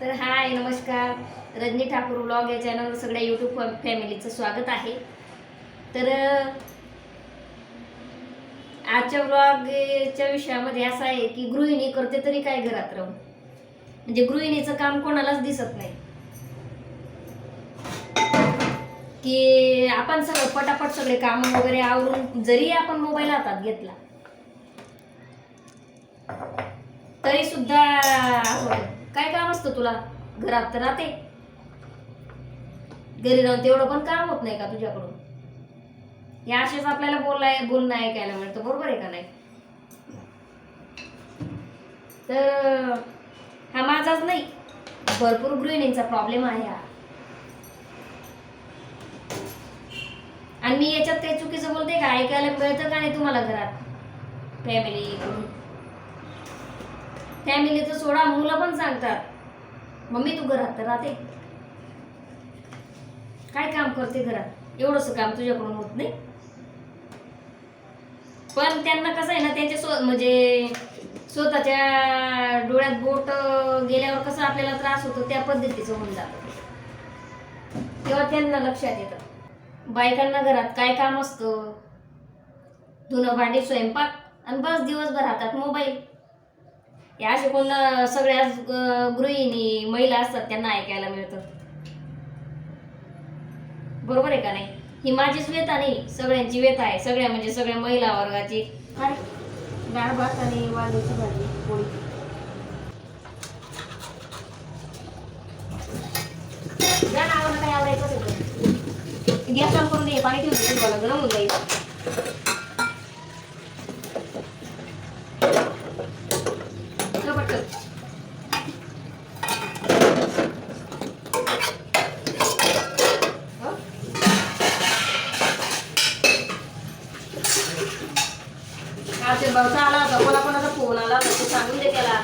तर हाय नमस्कार. रजनी ठाकूर ब्लॉग या चॅनलवर सगळ्या यूट्यूब फॅमिलीचं स्वागत आहे. तर आजच्या ब्लॉगच्या विषयामध्ये असं आहे की गृहिणी करते तरी काय घरात राहून म्हणजे गृहिणीचं काम कोणालाच दिसत नाही. की आपण सगळं पटापट सगळे काम वगैरे आवरून जरी आपण मोबाईल हातात घेतला तरी सुद्धा काय काम असतं तुला? घरात तर राहते. घरी राहून तेवढं पण काम होत नाही का तुझ्याकडून? या असेच आपल्याला बोलाय बोलणं ऐकायला मिळतं. बरोबर आहे का नाही? तर हा माझाच नाही. भरपूर गृहिणींचा प्रॉब्लेम आहे हा. आणि मी याच्यात काही चुकीचं बोलते का? ऐकायला मिळतं का नाही तुम्हाला घरात? फॅमिली फॅमिलीचं सोडा मुलं पण सांगतात. मम्मी तू घरात तर राहते. काय काम करते घरात? एवढंसं काम तुझ्याकडून होत नाही. पण त्यांना कसं आहे ना त्यांच्या स्व म्हणजे स्वतःच्या डोळ्यात बोट गेल्यावर कसं आपल्याला त्रास होतो त्या पद्धतीचं होऊन जातं. तेव्हा त्यांना लक्षात येतं. बायकांना घरात काय काम असतं? धुणं भांडी स्वयंपाक. आणि बस दिवसभर हातात मोबाईल. या कोण सगळ्या गृहिणी महिला असतात त्यांना ऐकायला मिळतं. बरोबर आहे का नाही? ही माझीच व्यथा नाही सगळ्यांची व्यथा आहे. सगळ्या म्हणजे सगळ्या महिला वर्गाची. डाळ भात आणि वांग्याची भाजी पोळी. आवडायचं. गॅस चालू करून दे पाणी ठेवून गरम होऊन जाईल ठेव पटकन. हो? हा ते भाऊचा आला होता कोणा कोणाचा फोन आला होता ते सांगून दे त्याला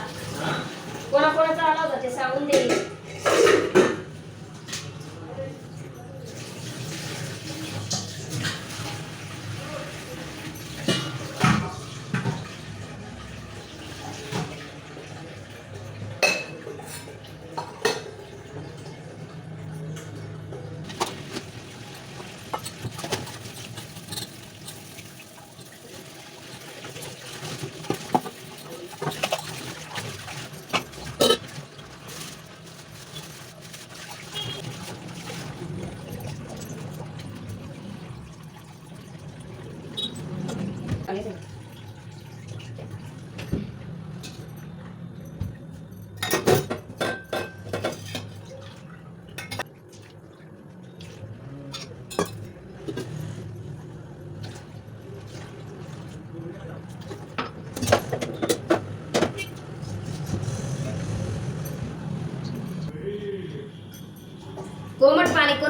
कोणा कोणाचा आला होता ते सांगून दे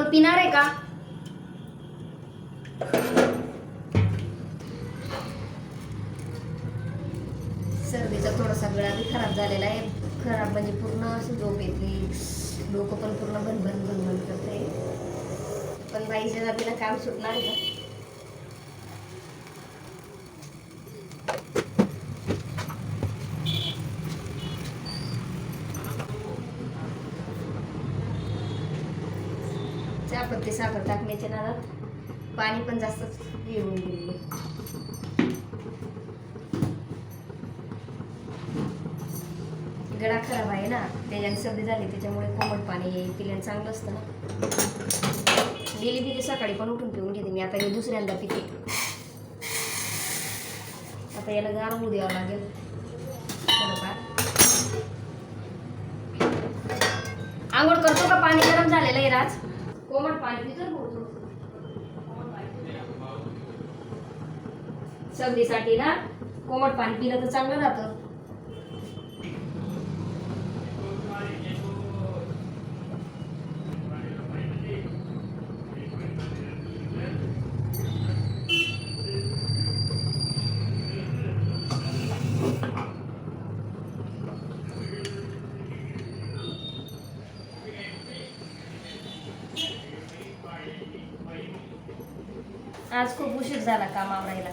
कोण पिणार आहे का सर्दीचा थोडासा गळा बी खराब झालेला आहे. खराब म्हणजे पूर्ण अशी झोप येते डोकं पण पूर्ण भनभन भनभन करते पण बाईच्या जातीला काम सुटणार आहे चहापत्ती साखर टाकण्याच्या नादात पाणी पण जास्तच हे होऊन गेलेलं गळा खराब आहे ना त्याच्याने सर्दी झाली त्याच्यामुळे कोमट पाणी पिल्यानं चांगलं असतं ना. गेली बी सकाळी पण उठून पिऊन घेते मी आता हे दुसऱ्यांदा पिते. आता याला गार होऊ द्यावं लागेल. थोडंफार. आंघोळ करतो का? पाणी गरम झालेलं आहे राज? कोमट पाणी पितो सर्दीसाठी ना कोमट पाणी पिलं तर चांगलं राहतं आज खूप उशीर झाला काम आवरायला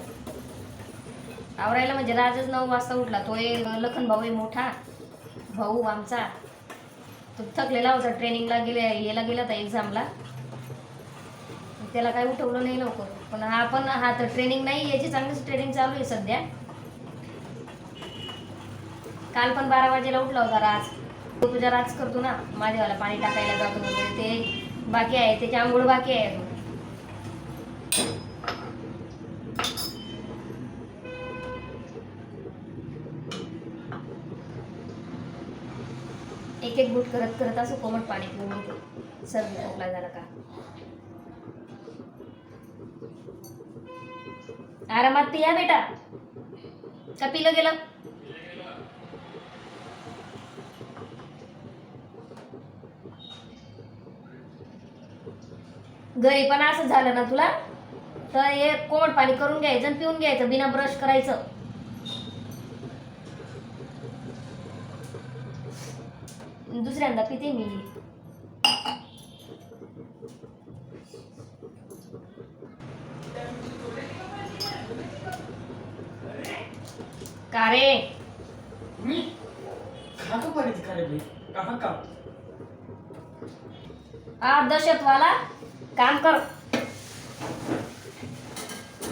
आवरायला म्हणजे राजच नऊ वाजता उठला. तो एक लखन भाऊ आहे मोठा. भाऊ आमचा. तो थकलेला होता. ट्रेनिंगला गेले याला गेला होता एक्झामला. त्याला काही उठवलं नाही लवकर. पण हा पण हा तर ट्रेनिंग नाही याची चांगलीच ट्रेनिंग चालू आहे सध्या. काल पण बारा वाजेला उठला होता राज. तो तुझा राज करतो ना माझ्यावाला पाणी टाकायला जातो वगैरे. ते बाकी आहे त्याची आंघोळ बाकी आहे एक एक गुट करत करत असं कोमट पाणी पिऊन घेते सर्दी खोकला झाला का? आरामात पिया बेटा. का पिलं गेलं? घरी पण असं झालं ना तुला? तर हे कोमट पाणी करून घ्यायचं आणि पिऊन घ्यायचं बिना ब्रश करायचं. दुसऱ्यांदा पिते मी. का रे मी खातो पाणी कहा का? हा दहशतवाला काम कर.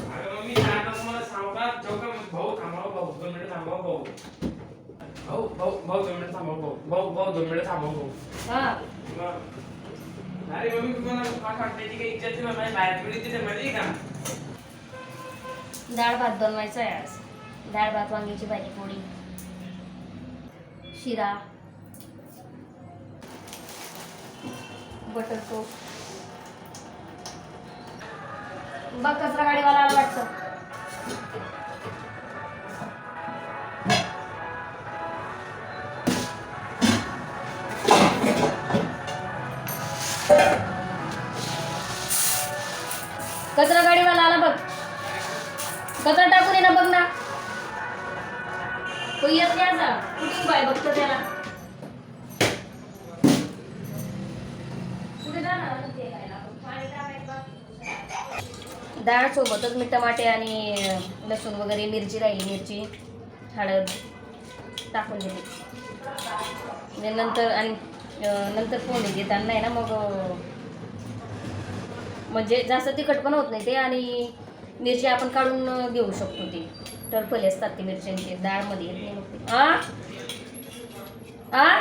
अरे मम्मी काय आता तुम्हाला सांगू का भाऊ थांबाव भाऊ. दोन मिनिट थांबाव भाऊ. भाऊ भाऊ भाऊ दोन मिनिट थांबाव भाऊ. भाऊ भाऊ दोन मिनिट थांबाव भाऊ. हा. मग- अरे मम्मी तुम्हाला पाठ वाटण्याची काही इच्छा नाही माझी बाहेर मिळते तिथे आहे का? डाळ भात बनवायचा आहे आज. डाळ भात वांग्याची भाजी पोळी. शिरा. बटर टोस्ट बघ कचरा गाडीवाला आला वाटतं. कचरा टाकून ये ना बघ ना. तो येत नाही असा कुठे उभा आहे बघतो त्याला डाळ सोबतच मी टमाटे आणि लसूण वगैरे मिरची राहिली मिरची हळद टाकून दिली. म्हणजे नंतर आणि नंतर फोडणी देताना आहे ना मग म्हणजे जास्त तिखट पण होत नाही ते आणि मिरची आपण काढून घेऊ शकतो ती. टरफले असतात ते मिरच्यांचे डाळमध्ये. येत नाही मग आ? आ?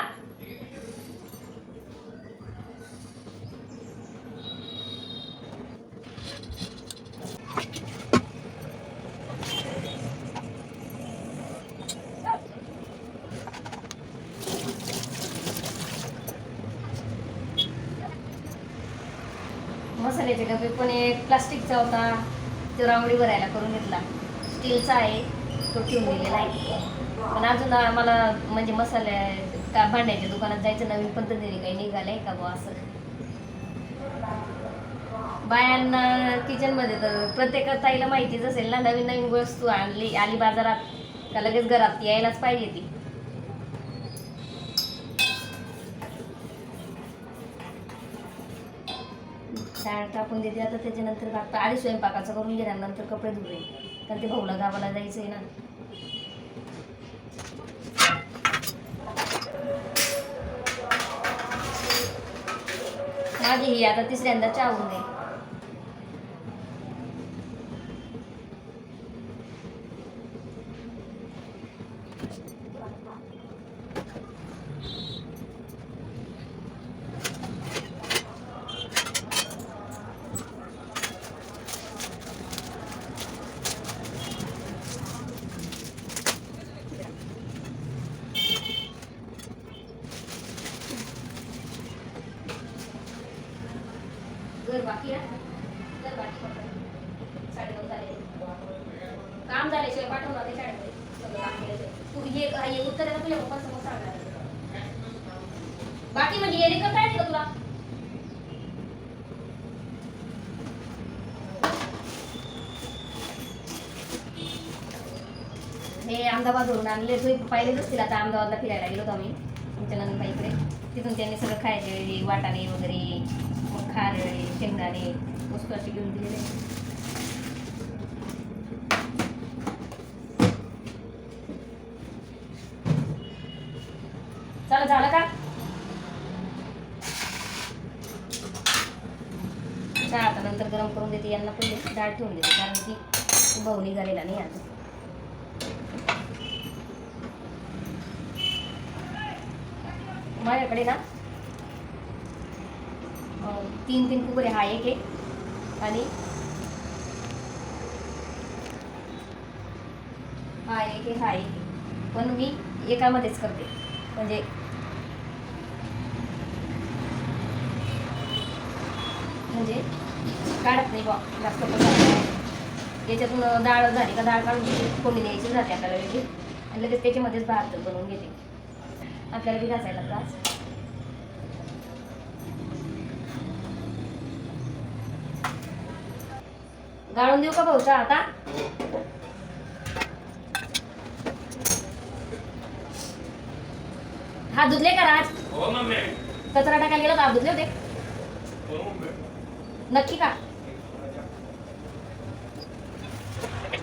मसाल्याचे डबे पण एक प्लास्टिकचा होता. तो रांगोळी भरायला करून घेतला. स्टीलचा आहे तो ठेवून दिलेला आहे. पण अजून आम्हाला म्हणजे मसाले का भांड्याच्या दुकानात जायचं नवीन पद्धतीने काही निघालंय का बुवा असं? बायांना किचनमध्ये तर प्रत्येक ताईला माहितीच असेल ना नवीन नवीन वस्तू आणली आली बाजारात. का लगेच घरात यायलाच पाहिजे ती. डाळ टाकून देते. आता त्याच्यानंतर टाकतं आधी स्वयंपाकाचं करून घेणार नंतर कपडे धुवे कारण ते भाऊला गावाला जायचंय ना. माझी ही आता तिसऱ्यांदा चावून दे घर बाकी आहे घर बाकी पकड. साडेनऊ झाले काम झाल्याशिवाय पाठवणार ते शाळेमध्ये सगळं काम केल्याशिवाय तू उत्तर आहे ना तुझ्या पप्पा समोर सांगणार बाकी म्हणजे येणे करता येते का तुला? हे अहमदाबादवरून आणले तुम्ही पाहिलेच असतील आता अहमदाबादला फिरायला गेलो होतो आम्ही आमच्या नंदबाईकडे तिथून त्यांनी सगळं खायचे वाटाणे वगैरे खारे शेंगदाणे वस्तू अशी घेऊन दिलेले चला झालं का चहा आता नंतर गरम करून देते यांना पण डाळ ठेवून देते कारण की भाऊ निघालेला नाही आता माझ्याकडे ना तीन तीन कुबरे हा एक एक आणि हा एक आहे हा एक. पण मी एकामध्येच करते म्हणजे म्हणजे काढत नाही बा जास्त पसारा. याच्यातून डाळ झाली का डाळ काढून घेते कोणी द्यायची जाते आपल्याला वेगळी आणि लगेच त्याच्यामध्येच भात बनवून घेते. आपल्याला बी घासायला त्रास. गाळून देऊ का भाऊ चहा आता? हात धुतले का राज? हो कचरा टाकायला गेला तर हात धुतले होते. हो नक्की का मम्मी मी कसं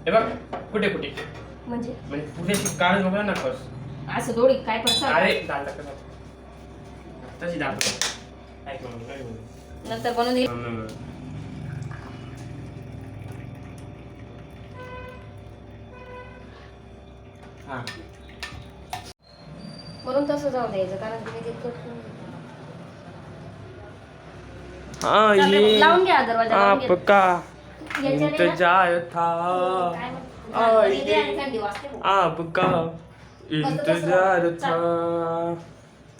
हे बघ कुठे कुठे म्हणजे म्हणजे पुढे काढ नको ना खस असं थोडी काय पण सांग. अरे तशी डाळ टाक. ऐक बोलू? नंतर बनवून देईल मम्मी. हा म्हणून तसं जाऊ द्यायचं कारण तुम्ही ते कट करून देता. हाँ चालतंय, ये. लावून घ्या दरवाजा लावून घ्या. आपका याच्याने ना- इंतजार था. काय म्हणतात? आ, हा, ये- इथे आणि थंडी वाजते भाऊ. आपका इंतजार था.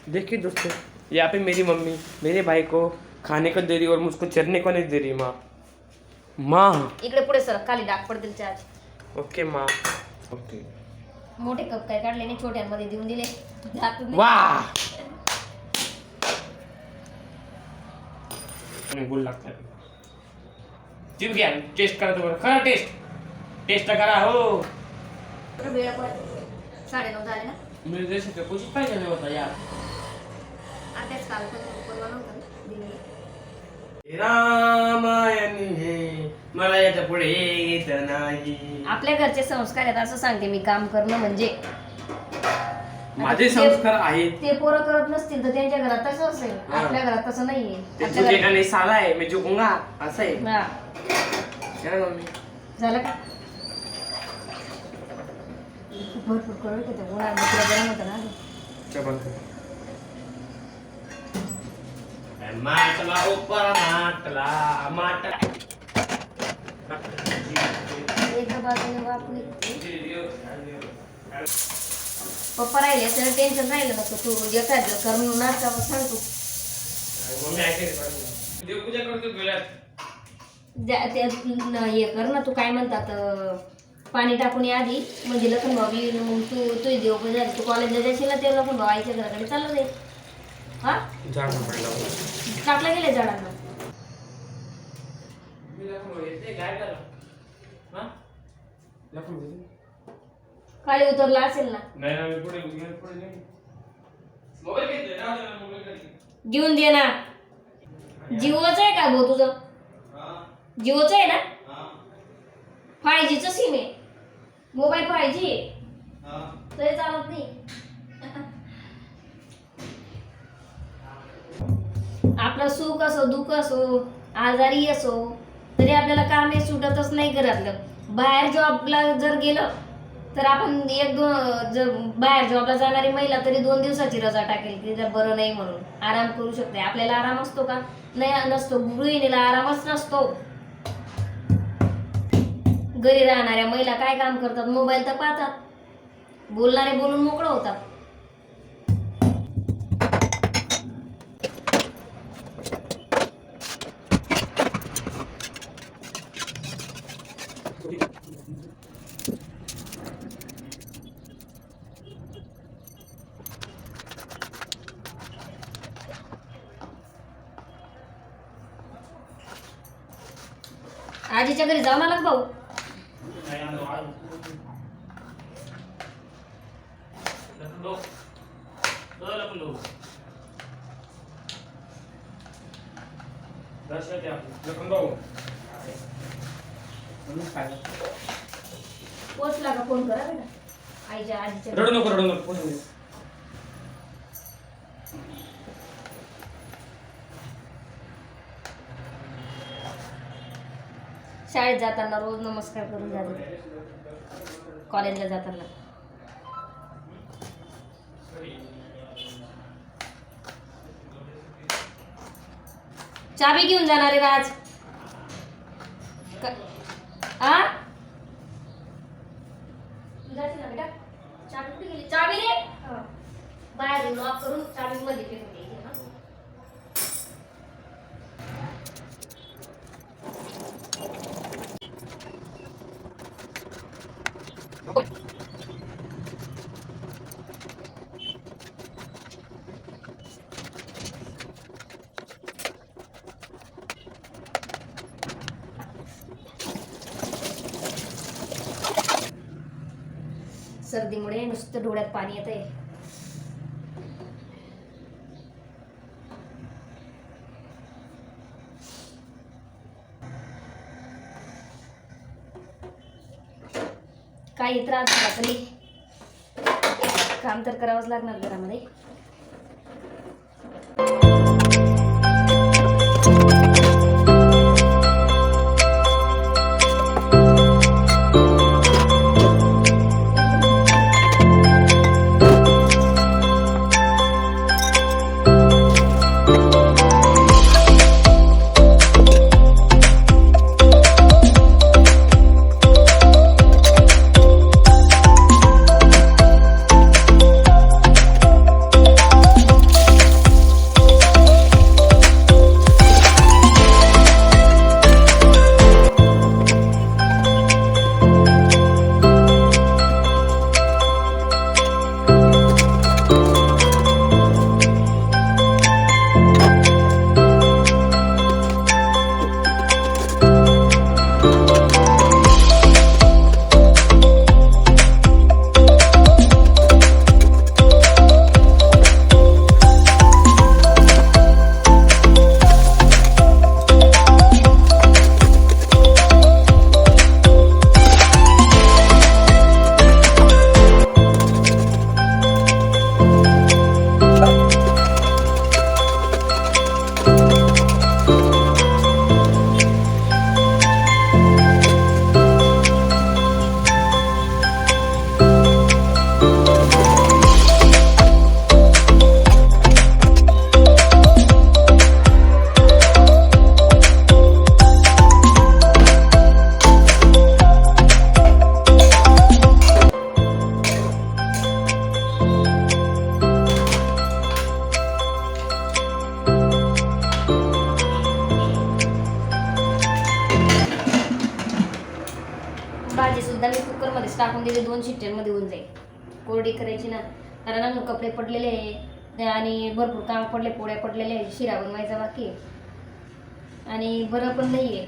देखिए दोस्तों यहाँ पे मेरी मम्मी मेरे भाई को खाने को दे रही और मुझको चरने को नहीं दे रही माँ। माँ। इकडे पुढे सर खाली डाग पडतील चहाचे ओके माँ। ओके। मोठे कप काय काढले नाही छोट्यांमध्ये देऊन दिले. वाह गोल लागतात चिप घ्या टेस्ट करा तुम्हाला. खरं टेस्ट टेस्ट करा हो. तर वेळ पण साडेनऊ झाले ना. मेरे जैसे का कुछ पाहिजे नाही होता यार. आताच काल पण. रामायण हे मला याच्यापुढे येत नाही. आपल्या घरचे संस्कार आहेत असं सांगते मी काम करणं म्हणजे. माझे संस्कार आहेत. ते पोरं करत नसतील तर त्यांच्या घरात तसं असेल. हा. आपल्या घरात तसं नाहीये. ते आपल्या झुकेगा घरात- नाही साला आहे मी झुकूंगा असं आहे. हा. ना मम्मी. झालं का? खूप भरपूर कळत होतं उन्हाळ्यात तुला गरम होतं ना अगं. चल बंद कर. माटला माटला पप्पा राहिले त्याला टेन्शन राहिलं नसतं तू. एखादं करणार का मग सांग तू. मम्मी ऐकते देवपूजा करतो हे कर ना तू काय म्हणतात पाणी टाकून ये आधी. म्हणजे लखन भाऊ येईल मग तू तू देव पूजा तू कॉलेजला जाशील ना ते लखन भाऊ आईच्या घराकडे चाललं जाईल हा? टाकलं गेले झाडांना खाली उतरला असेल ना. दे घेऊन दे ना. जिओचं आहे का भाऊ तुझं? जिओचं आहे ना? फाय जीचं सिम आहे. मोबाईल फाय जी आहे. तरी चालत नाही. आपलं सुख असो दुःख असो आजारी असो तरी आपल्याला काम हे सुटतच नाही घरातलं. बाहेर जॉबला जर गेलं तर आपण एक दोन जर बाहेर जॉबला जाणारी महिला तरी दोन दिवसाची रजा टाकेल की बरं नाही म्हणून. आराम करू शकते. आपल्याला आराम असतो का? नाही नसतो. गृहिणीला आरामच नसतो. घरी राहणाऱ्या महिला काय काम करतात? मोबाईल तर पाहतात. बोलणारे बोलून मोकळं होतात. आजीच्या घरी जाऊन आला भाऊ नाही आलो आलो लखन लो लखन लो दर्शन द्या लखन भाऊ म्हणून काय पोचला का फोन करा बेटा आईच्या आजीच्या रडू नको रडू नको पुढे ये. शाळेत जाताना रोज नमस्कार करून जाते कॉलेजला जाताना. चाबी घेऊन जाणार आहे राज क- आ जायचं ना बेटा चाबी कुठे गेली चाबी रे बाहेर लॉक करून चाबी मध्ये फेकून द्यायची ना सर्दीमुळे नुसतं डोळ्यात पाणी येत आहे काही त्रास झाला तरी. काम तर करावंच लागणार घरामध्ये. भाजी सुद्धा मी कुकरमध्येच टाकून दिली दोन शिट्ट्यांमध्ये होऊन जाईल. कोरडी करायची ना कारण अजून कपडे पडलेले आहे आणि भरपूर काम पडले पोळ्या पडलेल्या आहे शिरा बनवायचा बाकी आणि बरं पण नाही आहे.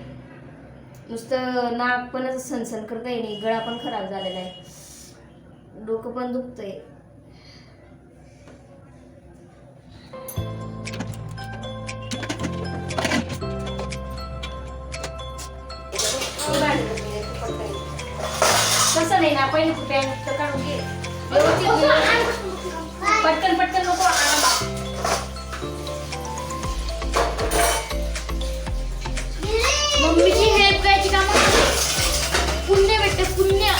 नुसतं नाक पण असं सनसन करता येईल गळा पण खराब झालेला आहे. डोकं पण दुखतंय. तसं नाही ना पहिले तू पॅन्ट तर काढून घे. व्यवस्थित घे. पटकन पटकन नको आणायला. मम्मीची हेल्प करायची का पुण्य भेटते पुण्य.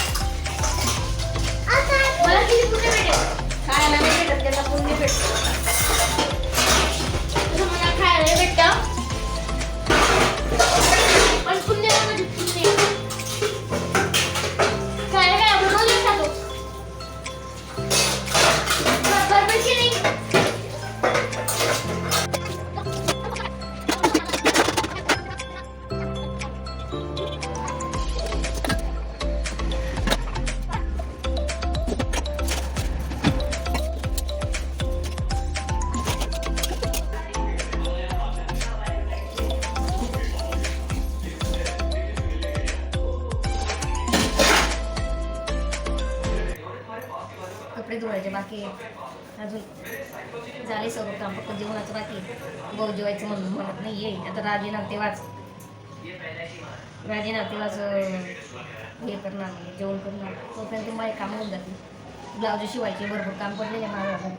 मला किती पुण्य भेटेल? खायला नाही भेटत त्यांना पुण्य भेटत. काम बाकी भाऊ जेवायचं म्हणून म्हणत नाही आहे आता राजे ना तेव्हाच राजे ना तेव्हाच हे करणार जेवण करणार. तोपर्यंत माझे काम होऊन जाते. ब्लाऊज शिवायचे भरपूर काम पडलेले माझ्या